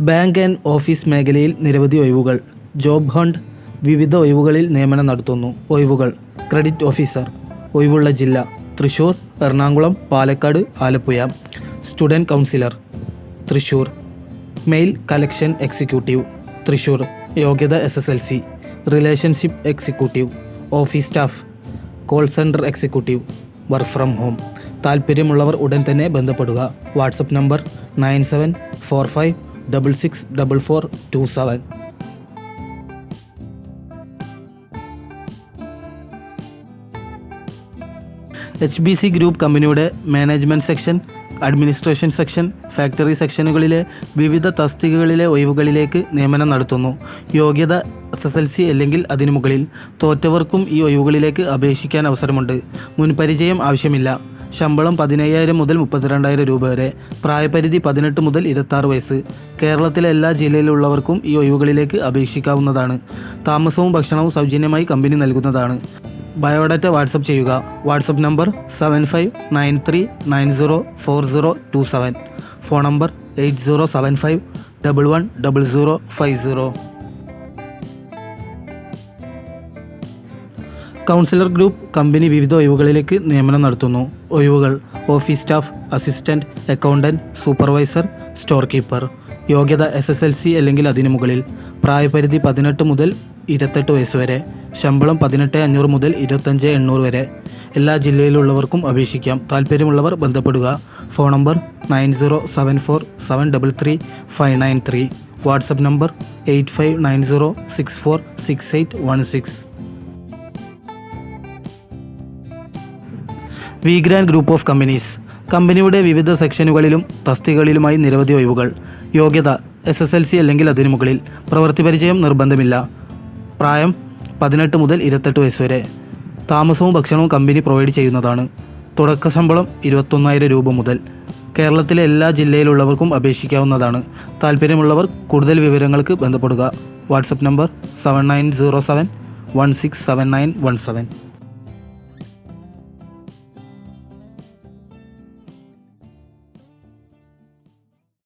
Bank and office മേഖലയിൽ നിരവധി ഒഴിവുകൾ. ജോബ് ഹണ്ട് വിവിധ ഒഴിവുകളിൽ നിയമനം നടത്തുന്നു. ഒഴിവുകൾ. Credit officer. ഒഴിവുള്ള ജില്ല. Thrissur Ernakulam Palakkad Alappuzha. Student counsellor. Thrissur. Mail collection executive. Thrissur. യോഗ്യത S S L C. Relationship executive. Office staff. Call centre executive. Work from home. താല്പര്യമുള്ളവർ ഉടൻ തന്നെ ബന്ധപ്പെടുക. WhatsApp number nine seven four five double six double four two seven H B C group കമ്പനിയുടെ management section administration section factory സെക്ഷനുകളിലെ വിവിധ തസ്തികകളിലെ ഒഴിവുകളിലേക്ക് നിയമനം നടത്തുന്നു. യോഗ്യത എസ് എസ് എൽ സി അല്ലെങ്കിൽ അതിനു മുകളിൽ തോറ്റവർക്കും ഈ ഒഴിവുകളിലേക്ക് അപേക്ഷിക്കാൻ അവസരമുണ്ട്. മുൻപരിചയം ആവശ്യമില്ല. ശമ്പളം പതിനയ്യായിരം മുതൽ മുപ്പത്തിരണ്ടായിരം രൂപ വരെ. പ്രായപരിധി പതിനെട്ട് മുതൽ ഇരുപത്താറ് വയസ്സ്. കേരളത്തിലെ എല്ലാ ജില്ലയിലുള്ളവർക്കും ഈ ഒഴിവുകളിലേക്ക് അപേക്ഷിക്കാവുന്നതാണ്. താമസവും ഭക്ഷണവും സൗജന്യമായി കമ്പനി നൽകുന്നതാണ്. ബയോഡാറ്റ വാട്സപ്പ് ചെയ്യുക. WhatsApp number seven five nine three nine zero four zero two seven. Phone number eight zero seven five double one double zero five zero. Counsellor group company വിവിധ ഒഴിവുകളിലേക്ക് നിയമനം നടത്തുന്നു. ഒഴിവുകൾ office staff assistant accountant supervisor store keeper. യോഗ്യത S S L C അല്ലെങ്കിൽ അതിനു മുകളിൽ. പ്രായപരിധി പതിനെട്ട് മുതൽ ഇരുപത്തെട്ട് വയസ്സ് വരെ. ശമ്പളം പതിനെട്ട് അഞ്ഞൂറ് മുതൽ ഇരുപത്തഞ്ച് എണ്ണൂറ് വരെ. എല്ലാ ജില്ലയിലുള്ളവർക്കും അപേക്ഷിക്കാം. താല്പര്യമുള്ളവർ ബന്ധപ്പെടുക. Phone number nine zero seven four seven double three five nine three. WhatsApp number eight five nine zero six four six eight one six. V grand group of companies. കമ്പനിയുടെ വിവിധ സെക്ഷനുകളിലും തസ്തികകളിലുമായി നിരവധി ഒഴിവുകൾ. യോഗ്യത എസ് എസ് എൽ സി അല്ലെങ്കിൽ അതിനു മുകളിൽ. പ്രവൃത്തി പരിചയം നിർബന്ധമില്ല. പ്രായം പതിനെട്ട് മുതൽ ഇരുപത്തെട്ട് വയസ്സ് വരെ. താമസവും ഭക്ഷണവും കമ്പനി പ്രൊവൈഡ് ചെയ്യുന്നതാണ്. തുടക്ക ശമ്പളം ഇരുപത്തൊന്നായിരം രൂപ മുതൽ. കേരളത്തിലെ എല്ലാ ജില്ലയിലുള്ളവർക്കും അപേക്ഷിക്കാവുന്നതാണ്. താല്പര്യമുള്ളവർ കൂടുതൽ വിവരങ്ങൾക്ക് ബന്ധപ്പെടുക. WhatsApp number seven nine zero seven one six seven nine one seven.